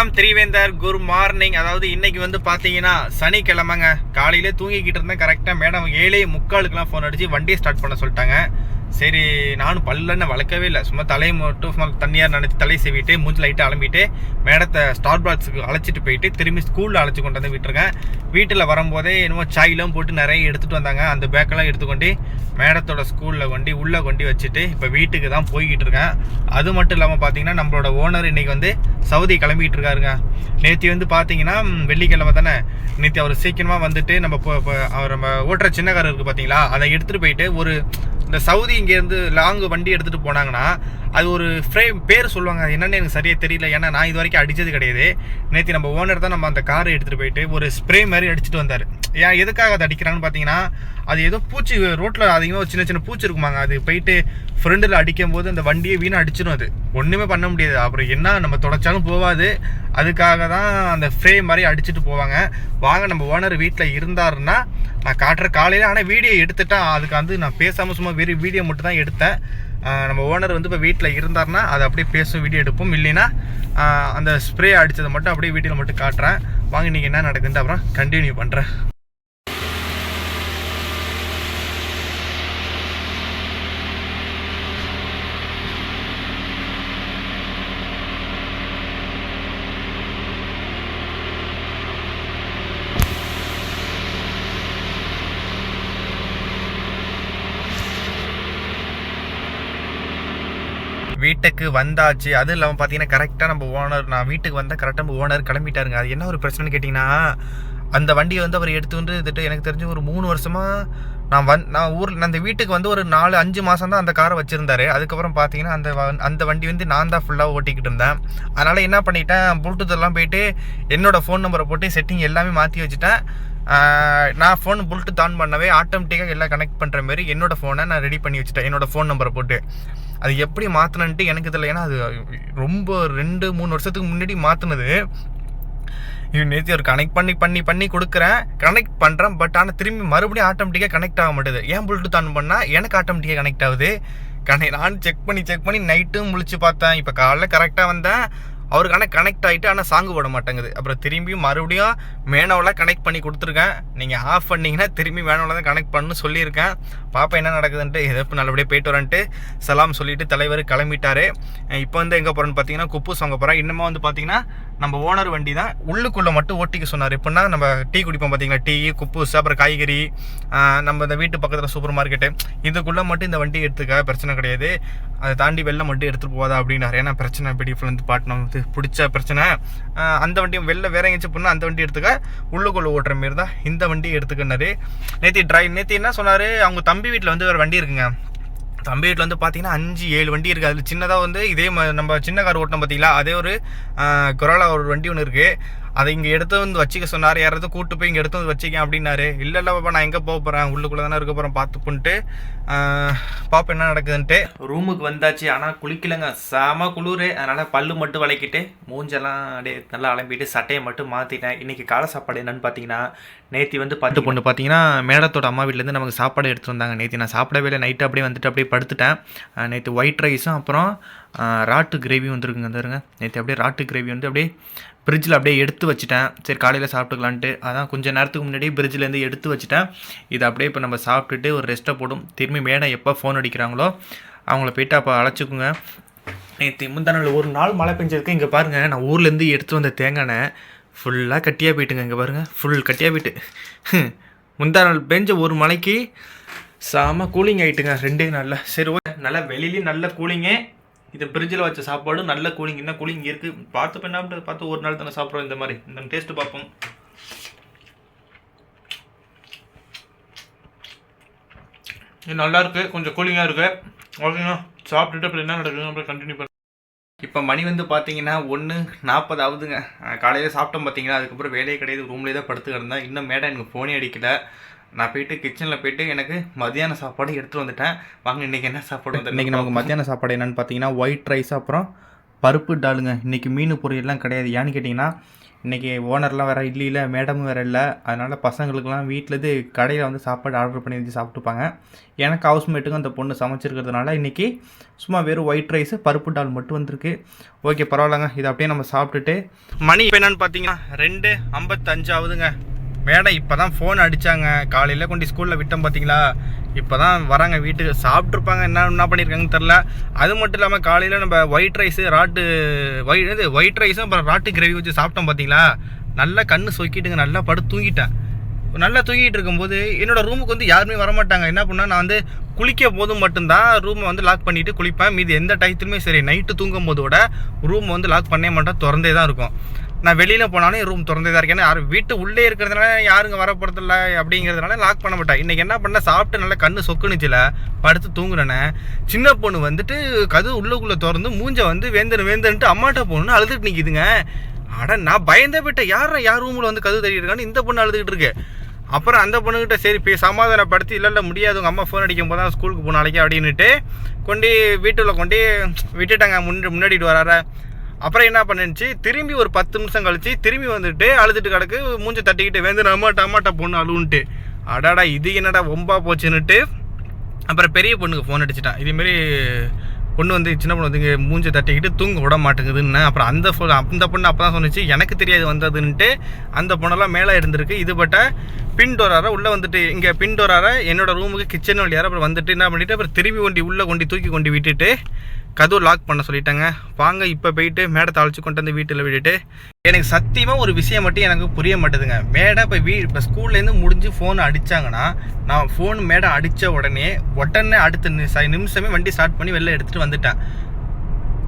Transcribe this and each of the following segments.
வணக்கம் திரிவேந்தர் good morning. அதாவது இன்னைக்கு வந்து பார்த்தீங்கன்னா சனிக்கிழமைங்க. காலையிலே தூங்கிக்கிட்டு இருந்தேன் கரெக்டாக மேடம் ஏழே முக்காலுக்குலாம் ஃபோன் அடிச்சு வண்டியை ஸ்டார்ட் பண்ண சொல்லிட்டாங்க. சரி நானும் பல்லன்னு வளர்க்கவே இல்லை. சும்மா தலையை மட்டும் சும்மா தண்ணியாக நினச்சி தலையை செவிட்டு மூஞ்சி லைட்டாக அலம்பிட்டு மேடத்தை ஸ்டார் பாக்ஸுக்கு அழைச்சிட்டு போயிட்டு திரும்பி ஸ்கூலில் அழைச்சி கொண்டு வந்து விட்டுருக்கேன். வீட்டில் வரும்போதே என்னமோ சாயிலாம் போட்டு நிறைய எடுத்துகிட்டு வந்தாங்க. அந்த பேக்கெல்லாம் எடுத்துக்கொண்டு மேடத்தோட ஸ்கூலில் கொண்டு உள்ளே கொண்டு வச்சுட்டு இப்போ வீட்டுக்கு தான் போய்கிட்டு இருக்கேன். அது மட்டும் இல்லாமல் பார்த்தீங்கன்னா நம்மளோட ஓனர் இன்றைக்கி வந்து சவுதி கிளம்பிக்கிட்டு இருக்காருங்க. நேற்று வந்து பார்த்தீங்கன்னா வெள்ளிக்கிழமை தானே. நேற்று அவர் சீக்கிரமாக வந்துட்டு நம்ம இப்போ அவர் நம்ம ஓட்டுற சின்ன கார் இருக்குது பார்த்தீங்களா அதை எடுத்துகிட்டு போயிட்டு ஒரு இந்த சவுதி இங்கேருந்து லாங் வண்டி எடுத்துகிட்டு போனாங்கன்னா அது ஒரு ஃப்ரேம் பேர் சொல்லுவாங்க. அது என்னன்னு எனக்கு சரியாக தெரியல. ஏன்னா நான் இது வரைக்கும் அடித்தது கிடையாது. நேற்று நம்ம ஓனர் தான் நம்ம அந்த காரை எடுத்துகிட்டு போயிட்டு ஒரு ஸ்ப்ரே மாதிரி அடிச்சுட்டு வந்தார். ஏன் எதுக்காக அதை அடிக்கிறான்னு பார்த்தீங்கன்னா அது ஏதோ பூச்சி ரோட்டில் அதிகமாக சின்ன சின்ன பூச்சி இருக்குமாங்க. அது போயிட்டு ஃப்ரெண்டில் அடிக்கும் போது அந்த வண்டியை வீணாக அடிச்சிடும் அது. ஒன்றுமே பண்ண முடியாது. அப்புறம் என்ன நம்ம தொடச்சாலும் போகாது அதுக்காக தான் அந்த ஃப்ரே மாதிரி அடிச்சுட்டு போவாங்க. வாங்க நம்ம ஓனர் வீட்டில் இருந்தாருன்னா நான் காட்டுற காலையில் ஆனால் வீடியோ எடுத்துட்டேன் அதுக்கு வந்து நான் பேசாமல் சும்மா வெறும் வீடியோ மட்டும் தான் எடுத்தேன். நம்ம ஓனர் வந்து இப்போ வீட்டில் இருந்தாருன்னா அதை அப்படியே பேசும் வீடியோ எடுப்போம். இல்லைன்னா அந்த ஸ்ப்ரே அடித்ததை மட்டும் அப்படியே வீட்டில் மட்டும் காட்டுறேன். வாங்க நீங்கள் என்ன நடக்குதுன்ட்டு அப்புறம் கண்டினியூ பண்ணுறேன் வீட்டுக்கு வந்தாச்சு. அதுவும் இல்லாமல் பார்த்தீங்கன்னா கரெக்டாக நம்ம ஓனர் நான் வீட்டுக்கு வந்தால் கரெக்டாக நம்ம ஓனர் கிளம்பிட்டாருங்க. அது என்ன ஒரு பிரச்சனைன்னு கேட்டிங்கன்னா அந்த வண்டியை வந்து அவர் எடுத்து வந்து இதுட்டு எனக்கு தெரிஞ்சு ஒரு மூணு வருஷமாக நான் வந் நான் ஊரில் அந்த வீட்டுக்கு வந்து ஒரு நாலு அஞ்சு மாதம் தான் அந்த காரை வச்சுருந்தாரு. அதுக்கப்புறம் பார்த்தீங்கன்னா அந்த அந்த வண்டி வந்து நான் தான் ஃபுல்லாக ஓட்டிக்கிட்டு இருந்தேன். அதனால் என்ன பண்ணிட்டேன் ப்ளூடூத் எல்லாம் போயிட்டு என்னோடய ஃபோன் நம்பரை போட்டு செட்டிங் எல்லாமே மாற்றி வச்சுட்டேன். நான் ஃபோன் புல்ட்டு ஆன் பண்ணவே ஆட்டோமேட்டிக்காக எல்லாம் கனெக்ட் பண்ணுற மாதிரி என்னோட ஃபோனை நான் ரெடி பண்ணி வச்சுட்டேன். என்னோட ஃபோன் நம்பரை போட்டு. அது எப்படி மாற்றினன்ட்டு எனக்கு தெரியல. ஏன்னா அது ரொம்ப ரெண்டு மூணு வருஷத்துக்கு முன்னாடி மாற்றினது நேற்று ஒரு கனெக்ட் பண்ணி பண்ணி பண்ணி கொடுக்குறேன். கனெக்ட் பண்ணுறேன் பட் ஆனால் திரும்பி மறுபடியும் ஆட்டோமேட்டிக்காக கனெக்ட் ஆக மாட்டேது. ஏன் புல்ட்டு ஆன் பண்ணால் எனக்கு ஆட்டோமேட்டிக்காக கனெக்ட் ஆகுது. கனெக்ட் நான் செக் பண்ணி செக் பண்ணி நைட்டும் முழிச்சு பார்த்தேன். இப்போ காலைல கரெக்டாக வந்தேன். அவருக்கு ஆனால் கனெக்ட் ஆகிட்டு ஆனால் சாங்கு போட மாட்டேங்குது. அப்புறம் திரும்பியும் மறுபடியும் மேனோவில் கனெக்ட் பண்ணி கொடுத்துருக்கேன். நீங்கள் ஆஃப் பண்ணீங்கன்னா திரும்பி மேனோவில் தான் கனெக்ட் பண்ணு சொல்லியிருக்கேன். பாப்பா என்ன நடக்குதுன்ட்டு எதோ நல்லபடியாக போயிட்டு வரேன்ட்டு சலாம் சொல்லிவிட்டு தலைவர் கிளம்பிட்டார். இப்போ வந்து எங்கே போகிறேன்னு பார்த்தீங்கன்னா குப்பூஸ் வாங்க போகிறேன் இன்னமும் வந்து பார்த்தீங்கன்னா நம்ம ஓனர் வண்டி தான் உள்ளுக்குள்ளே மட்டும் ஓட்டிக்க சொன்னார். எப்படின்னா நம்ம டீ குடிப்போம் பார்த்தீங்களா டீ குப்பூஸ் அப்புறம் காய்கறி நம்ம இந்த வீட்டு பக்கத்தில் சூப்பர் மார்க்கெட்டு இதுக்குள்ளே மட்டும் இந்த வண்டி எடுத்துக்க பிரச்சனை கிடையாது. அதை தாண்டி வெளில மட்டும் எடுத்துகிட்டு போகாதா அப்படின்னாரு. ஏன்னா பிரச்சனை பிடிஎஃப்ல வந்து பாட்டினம். பிடிச்ச பிரச்சனை. அந்த வண்டியும் வெளில வேற எங்கேயாச்சும் போனால் அந்த வண்டி எடுத்துக்க. உள்ளுக்குள்ளே ஓட்டுற மாரி தான் இந்த வண்டி எடுத்துக்கினாரு நேற்று ட்ரை நேற்று என்ன சொன்னார்? அவங்க தம்பி வீட்டில் வந்து வேறு வண்டி இருக்குங்க. தம்பி வீட்டில் வந்து பார்த்தீங்கன்னா அஞ்சு ஏழு வண்டி இருக்குது அதில் சின்னதாக வந்து இதே நம்ம சின்ன கார் ஓட்டினோம் பார்த்தீங்களா அதே ஒரு கொரோலா ஒரு வண்டி ஒன்று இருக்குது அதை இங்கே எடுத்து வந்து வச்சுக்க சொன்னார். யாராவது கூட்டு போய் இங்கே எடுத்து வந்து வச்சுக்க அப்படின்னாரு. இல்லை இல்லை பாப்பா நான் எங்கே போக போகிறேன் உள்ளுக்குள்ளே தானே இருக்க போகிறேன் பார்த்துப்புன்ட்டு பாப்பா என்ன நடக்குதுன்ட்டு ரூமுக்கு வந்தாச்சு. ஆனால் குளிக்கலைங்க. செம குளிர். அதனால் பல்லு மட்டும் விளக்கிட்டு மூஞ்செல்லாம் அப்படியே நல்லா அலம்பிட்டு சட்டையை மட்டும் மாற்றிட்டேன் இன்றைக்கி காலை சாப்பாடு என்னன்னு பார்த்தீங்கன்னா நேத்தி வந்து பத்து பொண்ணு பார்த்தீங்கன்னா மேடத்தோட அம்மா வீட்டிலேருந்து நமக்கு சாப்பாடு எடுத்துட்டு வந்தாங்க. நேற்று நான் சாப்பிடவே இல்லை. நைட்டு அப்படியே வந்துட்டு அப்படியே படுத்துட்டேன். நேற்று ஒயிட் ரைஸும் அப்புறம் ராட்டு கிரேவி வந்துருக்குங்க. தருங்க நேற்று அப்படியே ராட்டு கிரேவி வந்து அப்படியே ஃப்ரிட்ஜில் அப்படியே எடுத்து வச்சுட்டேன். சரி காலையில் சாப்பிட்டுக்கலான்ட்டு. அதான் கொஞ்சம் நேரத்துக்கு முன்னாடி ஃப்ரிட்ஜிலேருந்து எடுத்து வச்சுட்டேன். இதை அப்படியே இப்போ நம்ம சாப்பிட்டுட்டு ஒரு ரெஸ்ட்டை போடும். திரும்பி மேடம் எப்போ ஃபோன் அடிக்கிறாங்களோ அவங்கள போயிட்டு அப்போ அழைச்சிக்குங்க. நேற்று முந்தா நாள் ஒரு நாள் மழை பெஞ்சதுக்கு இங்கே பாருங்கள் நான் ஊர்லேருந்து எடுத்து வந்த தேங்காய் ஃபுல்லாக கட்டியாக போயிட்டுங்க இங்கே பாருங்கள் ஃபுல் கட்டியாக போயிட்டு. முந்தா நாள் பெஞ்ச ஒரு மலைக்கு செம கூலிங் ஆகிட்டுங்க ரெண்டே நாளில். சரி ஓகே. நல்லா வெளியிலையும் நல்ல கூலிங்கே இது ஃப்ரிட்ஜில் வச்ச சாப்பாடு நல்ல கூலிங் என்ன கூலிங் இருக்குது பார்த்து என்ன பார்த்து ஒரு நாள் தானே சாப்பிட்றோம் இந்த மாதிரி. இந்த டேஸ்ட்டு பார்ப்போம். இது நல்லா இருக்குது கொஞ்சம் கூலிங்காக இருக்கு. ஓகேங்க சாப்பிட்டுட்டு அப்புறம் என்ன நடக்குது அப்புறம் கண்டினியூ பண்ண. இப்போ மணி வந்து பார்த்தீங்கன்னா ஒன்று நாற்பது ஆகுதுங்க காலையில் சாப்பிட்டோம் பார்த்தீங்கன்னா அதுக்கப்புறம் வேலையே கிடையாது. ரூம்லேயே தான் படுத்து கிடந்தேன். இன்னும் மேடம் எனக்கு ஃபோனே அடிக்கலை. நான் போயிட்டு கிச்சனில் போயிட்டு எனக்கு மதியான சாப்பாடு எடுத்துகிட்டு வந்துட்டேன். வாங்க இன்றைக்கி என்ன சாப்பாடு வந்து இன்றைக்கி நமக்கு மத்தியான சாப்பாடு என்னென்னு பார்த்தீங்கன்னா ஒயிட் ரைஸ் அப்புறம் பருப்பு டாலுங்க. இன்றைக்கி மீன் பொரியல்லாம் கிடையாது. ஏன்னு கேட்டிங்கன்னா இன்றைக்கி ஓனர்லாம் வேறு இல்லையில மேடமும் வேறு இல்லை. அதனால் பசங்களுக்கெல்லாம் வீட்டிலேருந்து கடையில் வந்து சாப்பாடு ஆர்டர் பண்ணி வச்சு சாப்பிட்டுப்பாங்க. எனக்கு ஹவுஸ்மேட்டுக்கும் அந்த பொண்ணு சமைச்சிருக்கிறதுனால இன்றைக்கி சும்மா வெறும் ஒயிட் ரைஸு பருப்பு டால் மட்டும் வந்திருக்கு. ஓகே பரவாயில்லங்க. இதை அப்படியே நம்ம சாப்பிட்டுட்டு மணி இப்போ என்னன்னு பார்த்தீங்கன்னா ரெண்டு ஐம்பத்தஞ்சாவதுங்க. மேடம் இப்போ தான் ஃபோன் அடித்தாங்க காலையில் கொண்டு ஸ்கூலில் விட்டோம் பார்த்தீங்களா இப்போ தான் வராங்க வீட்டுக்கு. சாப்பிட்ருப்பாங்க என்ன என்ன பண்ணியிருக்காங்கன்னு தெரில அது மட்டும் இல்லாமல் காலையில் நம்ம ஒயிட் ரைஸு ராட்டு ஒயிட் இது ஒயிட் ரைஸும் அப்புறம் ராட்டு கிரேவி வச்சு சாப்பிட்டோம் பார்த்தீங்களா நல்லா கண்ணு சொக்கிட்டுங்க. நல்லா படுத்து தூங்கிட்டேன். நல்லா தூங்கிட்டு இருக்கும்போது என்னோடய ரூமுக்கு வந்து யாருமே வரமாட்டாங்க. என்ன பண்ணால் நான் வந்து குளிக்க போதும் மட்டும்தான் ரூமை வந்து லாக் பண்ணிவிட்டு குளிப்பேன். மீது எந்த டயத்துலையுமே சரி நைட்டு தூங்கும் போதோட ரூம் வந்து லாக் பண்ணவே மாட்டேன். திறந்தே தான் இருக்கும். நான் வெளியில் போனாலும் ரூம் திறந்தே தான் இருக்கேன் யாரும் வீட்டு உள்ளே இருக்கிறதுனால யாருங்க வரப்படுறதில்ல அப்படிங்கிறதுனால லாக் பண்ண மாட்டேன். இன்றைக்கி என்ன பண்ண சாப்பிட்டு நல்லா கண்ணு சொக்குனுச்சில படுத்து தூங்குறேனே சின்ன பொண்ணு வந்துட்டு கது உள்ளுக்குள்ளே திறந்து மூஞ்ச வந்து வேந்தன் வேந்தன்ட்டு அம்மாட்ட போகணுன்னு அழுதுட்டு நிற்கிதுங்க அட நான் பயந்தே போயிட்டேன். யார் யார் ரூமில் வந்து கது தட்டிட்டு இந்த பொண்ணு அழுதுகிட்டு இருக்கு. அப்புறம் அந்த பொண்ணுக்கிட்ட சரி போய் சமாதானப்படுத்தி இல்லை இல்லை முடியாது. உங்கள் அம்மா ஃபோன் அடிக்கும் போது தான் ஸ்கூலுக்கு போன நாளைக்கு அப்படின்னுட்டு கொண்டு வீட்டில் கொண்டு விட்டுட்டாங்க. முன்னாடி முன்னாடிட்டு வரார அப்புறம் என்ன பண்ணுச்சு திரும்பி ஒரு பத்து நிமிஷம் கழிச்சு திரும்பி வந்துட்டு அழுதுட்டு கிடக்கு மூஞ்சி தட்டிக்கிட்டு வேந்து அம்மாட்ட அம்மாட்ட பொண்ணு அழுவுன்ட்டு. அடாடா இது என்னடா ஒம்பா போச்சுன்னுட்டு. அப்புறம் பெரிய பொண்ணுக்கு ஃபோன் அடிச்சிட்டான் இதேமாரி பொண்ணு வந்து சின்ன பொண்ணு வந்து இங்கே மூஞ்சி தட்டிக்கிட்டு தூங்க விட மாட்டேங்குதுன்னு. அப்புறம் அந்த ஃபோன் அந்த பொண்ணு அப்போ தான் சொன்னிச்சு எனக்கு தெரியாது வந்ததுன்ட்டு. அந்த பொண்ணெல்லாம் மேலே இருந்திருக்கு. இதுபட்ட பின் டோரார உள்ளே வந்துட்டு இங்கே பின் டோரார என்னோட ரூமுக்கு கிச்சன் வழியார அப்புறம் வந்துட்டு என்ன பண்ணிவிட்டு அப்புறம் திரும்பி கொண்டு உள்ளே கொண்டு தூக்கி கொண்டு விட்டுட்டு கதவு லாக் பண்ண சொல்லிட்டாங்க. வாங்க இப்போ போயிட்டு மேடை தாளிச்சு கொண்டு வந்து வீட்டில் விட்டுட்டு எனக்கு சத்தியமாக ஒரு விஷயம் மட்டும் எனக்கு புரிய மாட்டேதுங்க. மேடை இப்போ வீ இப்போ ஸ்கூல்லேருந்து முடிஞ்சு ஃபோன் அடித்தாங்கன்னா நான் ஃபோன் மேடை அடித்த உடனே உடனே அடுத்த நி- நிமிஷமே வண்டி ஸ்டார்ட் பண்ணி வெளில எடுத்துகிட்டு வந்துட்டேன்.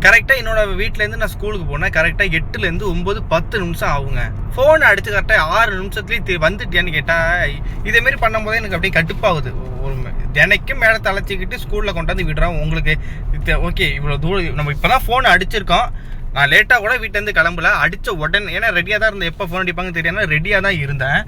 கரெக்டாக என்னோட வீட்டிலேருந்து நான் ஸ்கூலுக்கு போனேன். கரெக்டாக எட்டுலேருந்து ஒம்பது பத்து நிமிஷம் ஆகுங்க. ஃபோன் அடித்து கரெக்டாக ஆறு நிமிஷத்துலேயே வந்துட்டியான்னு கேட்டால் இதேமாரி பண்ணும்போது எனக்கு அப்படியே கட்டுப்பாகுது ஒரு தினைக்கும் மேலே தலைச்சிக்கிட்டு ஸ்கூலில் கொண்டாந்து விடுறோம். உங்களுக்கு ஓகே இவ்வளோ தூரம் நம்ம இப்போ தான் ஃபோன் அடிச்சிருக்கோம். நான் லேட்டாக கூட வீட்டிலேருந்து கிளம்பல. அடித்த உடனே ஏன்னா ரெடியாக தான் இருந்தேன். எப்போ ஃபோன் அடிப்பாங்கன்னு தெரியாமல் ரெடியாக தான் இருந்தேன்.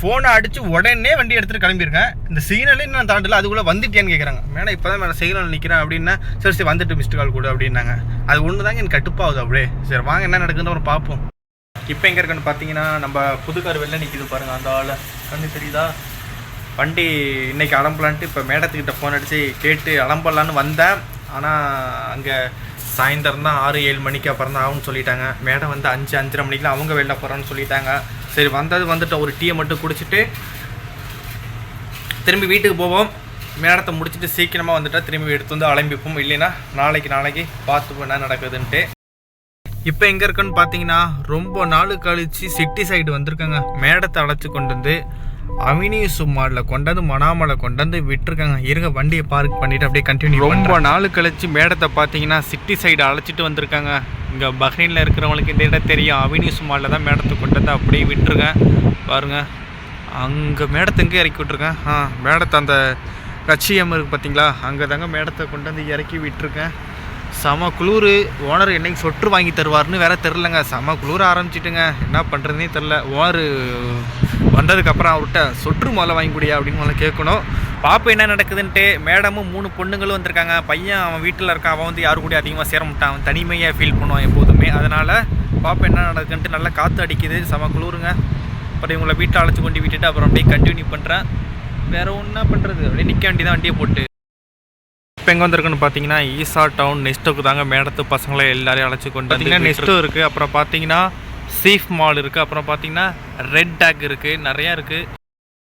ஃபோனை அடித்து உடனே வண்டி எடுத்துகிட்டு கிளம்பியிருக்கேன். இந்த சிக்னலே நான் தாண்டல அதுக்குள்ளே வந்துட்டேன்னு கேட்குறாங்க மேடம் இப்போ தான் மேடம் சிக்னல் நிற்கிறேன் அப்படின்னா சரி சரி வந்துட்டு மிஸ்டு கால் கொடு அப்படின்னாங்க. அது ஒன்று தாங்க எனக்கு கட்டுப்பாகுது அப்படியே. சரி வாங்க என்ன நடக்குதுன்னு ஒரு பார்ப்போம். இப்போ எங்கே இருக்குன்னு பார்த்தீங்கன்னா நம்ம புதுக்கார் வெளில நிற்கிது பாருங்கள் அந்த ஆள். கண்ணு தெரியுதா? வண்டி இன்றைக்கி அலம்பலான்ட்டு இப்போ மேடத்துக்கிட்ட ஃபோன் அடித்து கேட்டு அலம்பலான்னு வந்தேன். ஆனால் அங்கே சாயந்தரம் தான் ஆறு ஏழு மணிக்கு அப்புறம் தான் ஆகும்னு சொல்லிட்டாங்க. மேடம் வந்து அஞ்சு அஞ்சரை மணிக்கெலாம் அவங்க வெளில போகிறான்னு சொல்லிட்டாங்க. சரி வந்தது வந்துட்டு ஒரு டீயை மட்டும் குடிச்சிட்டு திரும்பி வீட்டுக்கு போவோம். மேடத்தை முடிச்சுட்டு சீக்கிரமாக வந்துட்டா திரும்பி எடுத்து வந்து அலம்பிப்போம். இல்லைன்னா நாளைக்கு நாளைக்கு பார்த்துப்போம் என்ன நடக்குதுன்ட்டு. இப்போ எங்கே இருக்குன்னு பார்த்தீங்கன்னா ரொம்ப நாள் கழிச்சு சிட்டி சைடு வந்திருக்காங்க. மேடத்தை அழைச்சி கொண்டு வந்து அவினி சும்மாடில் கொண்டாந்து மணாமலை கொண்டாந்து விட்டுருக்காங்க. இருங்க வண்டியை பார்க் பண்ணிட்டு அப்படியே கண்டினியூ ரொம்ப நாள் கழிச்சு மேடத்தை பார்த்தீங்கன்னா சிட்டி சைடு அழைச்சிட்டு வந்திருக்காங்க. இங்கே பஹ்ரைனில் இருக்கிறவங்களுக்கு இந்த இடம் தெரியும். அவினியூஸ் மாலில் தான் மேடத்தை கொண்டு வந்து அப்படியே விட்டுருக்கேன் பாருங்க. அங்கே மேடத்தை எங்கே இறக்கி விட்ருக்கேன் ஆ மேடத்தை அந்த கச்சியம் இருக்குது பார்த்தீங்களா அங்கே தாங்க மேடத்தை கொண்டு வந்து இறக்கி விட்டுருக்கேன் செம குளிர். ஓனர் என்னைக்கு சொட்டு வாங்கி தருவார்னு வேற தெரிலங்க செம குளிர் ஆரம்பிச்சிட்டுங்க. என்ன பண்ணுறதுனே தெரில ஓனர் வந்ததுக்கப்புறம் அவர்கிட்ட சொட்டு முதல்ல வாங்கி குடியா அப்படின்னு முதல்ல கேட்கணும். பாப்பா என்ன நடக்குதுன்ட்டு மேடமும் மூணு பொண்ணுங்களும் வந்திருக்காங்க. பையன் அவன் வீட்டில் இருக்கான். அவன் வந்து யாரு கூட அதிகமாக சேர மாட்டான். அவன் தனிமையாக ஃபீல் பண்ணுவான் எப்போதுமே. அதனால் பாப்பா என்ன நடக்குதுன்ட்டு நல்லா காற்று அடிக்குது. செம குளிருங்க. அப்புறம் இவங்களை வீட்டை அழைச்சி கொண்டு விட்டுட்டு அப்புறம் அப்படியே கண்டினியூ பண்ணுறேன் வேற ஒன்றா பண்ணுறது அப்படியே நிற்க வேண்டியதான் வண்டியை போட்டு. இப்போ எங்கே வந்திருக்குன்னு பார்த்தீங்கன்னா ஈசா டவுன் நெஸ்ட்டுக்கு தாங்க மேடத்து பசங்களை எல்லாரையும் அழைச்சி கொண்டு பார்த்தீங்கன்னா நெஸ்ட்டும் இருக்குது அப்புறம் பார்த்தீங்கன்னா சீஃப் மால் இருக்குது அப்புறம் பார்த்தீங்கன்னா ரெட் டேக் இருக்குது நிறையா இருக்குது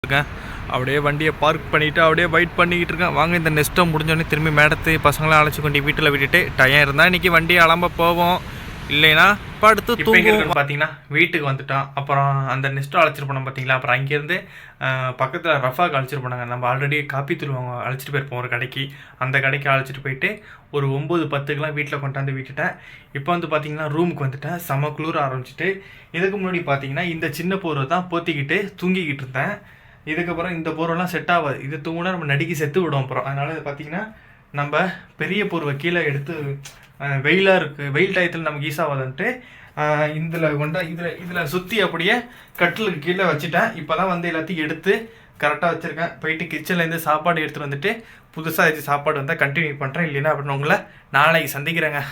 இருக்கேன் அப்படியே வண்டியை பார்க் பண்ணிவிட்டு அப்படியே வெயிட் பண்ணிக்கிட்டு இருக்கேன். வாங்க இந்த நெஸ்ட்டை முடிஞ்சோடனே திரும்பி மேடத்து பசங்களை அழைச்சி கொண்டு வீட்டில் விட்டுட்டு டயம் இருந்தால் இன்றைக்கி வண்டி அலம்ப போவோம். இல்லைன்னா படுத்து தூங்குவோம். பார்த்தீங்கன்னா வீட்டுக்கு வந்துட்டோம் அப்புறம் அந்த நெஸ்ட்டை அழைச்சிட்டு போனோம் பார்த்தீங்களா அப்புறம் அங்கேருந்து பக்கத்தில் ரஃபாக்கு அழைச்சிட்டு போனாங்க. நம்ம ஆல்ரெடி காப்பி தூள் வாங்க அழைச்சிட்டு போயிருப்போம் ஒரு கடைக்கு. அந்த கடைக்கு அழைச்சிட்டு போயிட்டு ஒரு ஒம்பது பத்துக்கெலாம் வீட்டில் கொண்டாந்து விட்டுட்டேன். இப்போ வந்து பார்த்தீங்கன்னா ரூமுக்கு வந்துட்டேன். செம குளிர ஆரம்பிச்சிட்டு இதுக்கு முன்னாடி பார்த்தீங்கன்னா இந்த சின்ன போர்வை தான் போத்திக்கிட்டு தூங்கிக்கிட்டு இருந்தேன். இதுக்கப்புறம் இந்த போர்வெல்லாம் செட் ஆகாது இது தூங்கினா நம்ம நடிக்க செத்து விடும் அப்புறம். அதனால் இது பார்த்தீங்கன்னா நம்ம பெரிய போர்வை கீழே எடுத்து வெயிலாக இருக்குது வெயில் டயத்தில் நமக்கு ஈஸாகாதுன்ட்டு இதில் கொண்டா இதில் இதில் சுற்றி அப்படியே கட்டிலுக்கு கீழே வச்சுட்டேன். இப்போ தான் வந்து எல்லாத்தையும் எடுத்து கரெக்டாக வச்சுருக்கேன். போயிட்டு கிச்சன்லேருந்து சாப்பாடு எடுத்துகிட்டு வந்துட்டு புதுசாக ஏதாச்சும் சாப்பாடு வந்தால் கண்டினியூ பண்ணுறேன் இல்லைன்னா அப்படின்னு உங்களை நாளைக்கு சந்திக்கிறேங்க.